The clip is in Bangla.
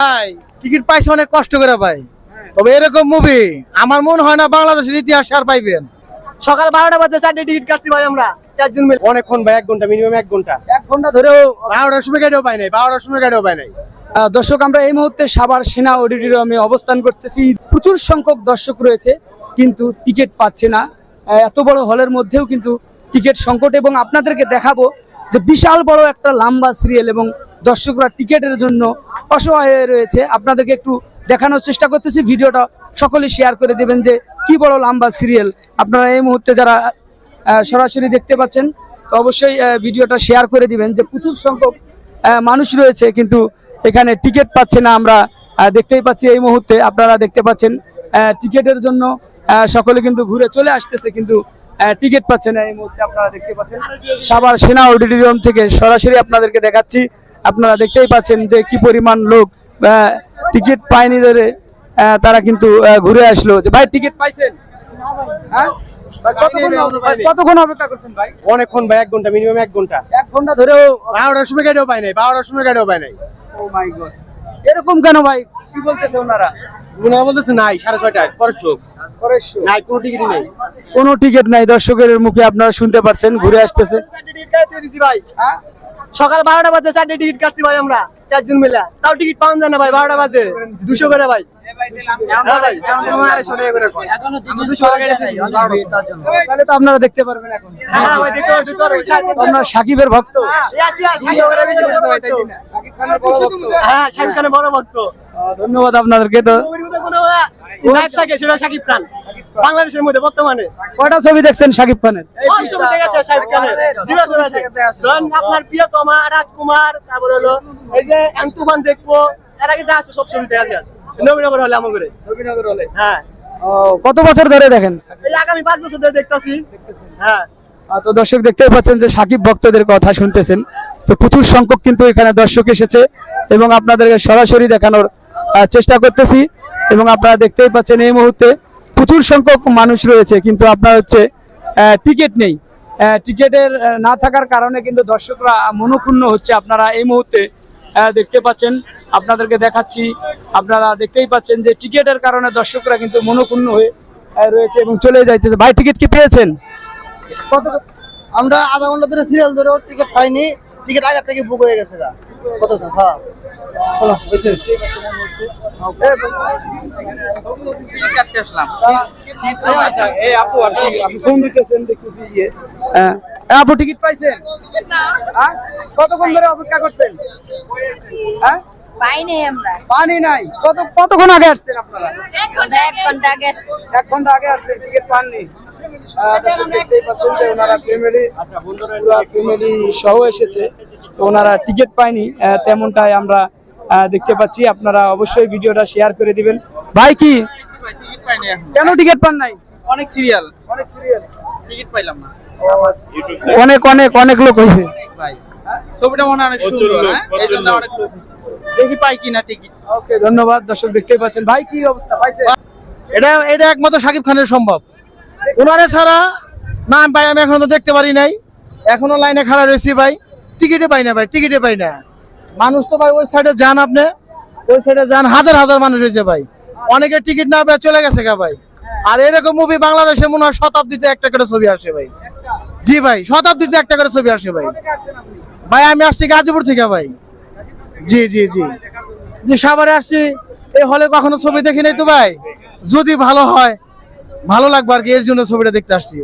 ভাই টিকিট পাইছে অনেক কষ্ট করে ভাই। তবে এরকম মুভি আমার মনে হয় না বাংলাদেশের ইতিহাস আর পাইবেন। সকাল বারোটা বাজে চারটে টিকিট কাটছি ভাই আমরা চারজন মিলে। অনেকক্ষণ ভাই এক ঘণ্টা মিনিমাম এক ঘণ্টা। এক ঘণ্টা ধরেও বারোটার সময় গাড়িও পাই নাই বারোটার সময় গাড়িও পাই নাই। দর্শক আমরা এই মুহূর্তে সাভার সেনা অডিটোরিয়ামে অবস্থান করতেছি। প্রচুর সংখ্যক দর্শক রয়েছে কিন্তু টিকিট পাচ্ছে না। এত বড় হলের মধ্যেও কিন্তু টিকিট সংকট এবং আপনাদেরকে দেখাবো যে বিশাল বড় একটা লম্বা সিরিয়াল এবং দর্শকরা টিকিটের জন্য অসহায় হয়ে রয়েছে। আপনাদেরকে একটু দেখানোর চেষ্টা করতেছি। ভিডিওটা সকলে শেয়ার করে দেবেন যে কি বড় লম্বা সিরিয়াল আপনারা এই মুহূর্তে যারা সরাসরি দেখতে পাচ্ছেন, তো অবশ্যই ভিডিওটা শেয়ার করে দিবেন যে প্রচুর সংখ্যক মানুষ রয়েছে, কিন্তু এখানে টিকিট পাচ্ছে না আমরা দেখতেই পাচ্ছি এই মুহূর্তে। আপনারা দেখতে পাচ্ছেন টিকিটের জন্য সকলে কিন্তু ঘুরে চলে আসতেছে, কিন্তু টিকিট পাচ্ছে না এই মুহূর্তে আপনারা দেখতে পাচ্ছেন। সাবার সেনা অডিটোরিয়াম থেকে সরাসরি আপনাদেরকে দেখাচ্ছি। আপনারা দেখতেই পাচ্ছেন যে কি পরিমাণ লোক টিকিট পায়নি ধরে তারা কিন্তু ঘুরে আসলো। যে ভাই টিকিট পাইছেন? হ্যাঁ? কতক্ষণ- অপেক্ষা করছেন ভাই? অনেকক্ষণ ভাই এক ঘণ্টা মিনিমাম এক ঘণ্টা। এক ঘণ্টা ধরেও বারোটার সময় গাড়িও পাই নাই বারোটার সময় গাড়িও পাই নাই। ও মাই গড এরকম কেন ভাই? কি বলতেছে ওনারা? ওনারা বলতেছে নাই সাড়ে ছয়টায় পরের নাই কোনো নেই। কোনো টিকিট নাই দর্শকের মুখে আপনারা শুনতে পাচ্ছেন ঘুরে আসতেছে। ভাই। হ্যাঁ? সকাল বারোটা বাজে চারটে টিকিট কাটছি ভাই আমরা চারজন মিলে। তাও টিকিট পাওয়া যায় না ভাই বারোটা বাজে দুশো করে ভাই। হ্যাঁ তাহলে তো আপনারা দেখতে পারবেন এখন। হ্যাঁ আপনারা সাকিবের ভক্ত। হ্যাঁ শাকিব খানের বড় ভক্ত। ধন্যবাদ আপনাদেরকে তো। থাকে সেটা শাকিব খান। বাংলাদেশের মধ্যে বর্তমানে কয়টা ছবি দেখছেন সাকিব খানের? আপনার প্রিয়তমা রাজকুমার তারপর হলো এই যে এন্তুমান দেখব। এর আগে যা আছে সব ছবি দেখা আছে নবীনগর হলে আমার করে রবীনগর হলে? হ্যাঁ। কত বছর ধরে দেখেন? আগামী পাঁচ বছর ধরে দেখতাছি। হ্যাঁ। তো দর্শক দেখতেই পাচ্ছেন যে সাকিব ভক্তদের কথা শুনতেছেন। তো প্রচুর সংখ্যক কিন্তু এখানে দর্শক এসেছে এবং আপনাদেরকে সরাসরি দেখানোর চেষ্টা করতেছি। এবং আপনারা দেখতেই পাচ্ছেন এই মুহূর্তে প্রচুর সংখ্যক মানুষ রয়েছে, কিন্তু আপনার হচ্ছে টিকিট নেই। টিকিটের না থাকার কারণে কিন্তু দর্শকরা মনক্ষুণ্ণ হচ্ছে। আপনারা এই মুহূর্তে দেখতে পাচ্ছেন, আপনাদেরকে দেখাচ্ছি, আপনারা দেখতেই পাচ্ছেন যে টিকিটের কারণে দর্শকরা কিন্তু মনক্ষুণ্ণ হয়ে রয়েছে এবং চলে যাইতেছে। ভাই টিকিট কি পেয়েছেন? কত আমরা আধা ঘণ্টা ধরে সিরিয়াল ধরে টিকিট পাইনি। টিকিট আগে থেকে বুক হয়ে গেছে। কত হ্যাঁ। আপু আপনি আপনি ফোন দিতেছেন দেখতেছি ইয়ে। হ্যাঁ। আপু টিকিট পাইছেন? হ্যাঁ? কতক্ষণ ধরে অপেক্ষা করছেন? হ্যাঁ? পাইনি আমরা। পানি নাই। কত কতক্ষণ আগে আসছেন আপনারা? এক ঘণ্টা এক ঘণ্টা আগে। এক ঘণ্টা আগে আসছেন টিকিট পাননি। ফ্যামিলি ফ্যামিলি সহ এসেছে। তো ওনারা টিকিট পায়নি। তেমনটাই আমরা দেখতে পাচ্ছি। আপনারা অবশ্যই ভিডিওটা শেয়ার করে দিবেন। ভাই কি? কেন টিকিট পান নাই? অনেক সিরিয়াল অনেক সিরিয়াল টিকিট পাইলাম না। অনেক অনেক অনেক লোক হয়েছে। ভাই ছবিটা মনে হয় অনেক সুন্দর হ্যাঁ? এই জন্য অনেক দেখি পাই কিনা টিকিট ওকে ধন্যবাদ। দর্শক দেখতেই পাচ্ছেন। ভাই কি অবস্থা? পাইছে এটা এটা একমাত্র সাকিব খানের সম্ভব। ওনারে ছাড়া না ভাই আমি এখনও দেখতে পারি নাই। এখনও লাইনে খাড়া রয়েছি ভাই। টিকিটে পাই না ভাই টিকিটে পাই না। মানুষ তো ভাই, ওই সাইডে যান আপনি। ওই সাইডে যান, হাজার হাজার মানুষ হয়েছে ভাই। অনেকে টিকিট না পেয়ে চলে গেছে গা ভাই। আর এরকম মুভি বাংলাদেশে মনে হয় শতাব্দীতে একটা করে ছবি আসে ভাই। জি ভাই, শতাব্দীতে একটা করে ছবি আসে ভাই। ভাই, আমি আসছি গাজীপুর থেকে ভাই। জি জি জি। জি সাভারে আসছি, এই হলে কখনো ছবি দেখি নাই তো ভাই? যদি ভালো হয়, ভালো লাগবে আর কি, এর জন্য ছবিটা দেখতে আসছি।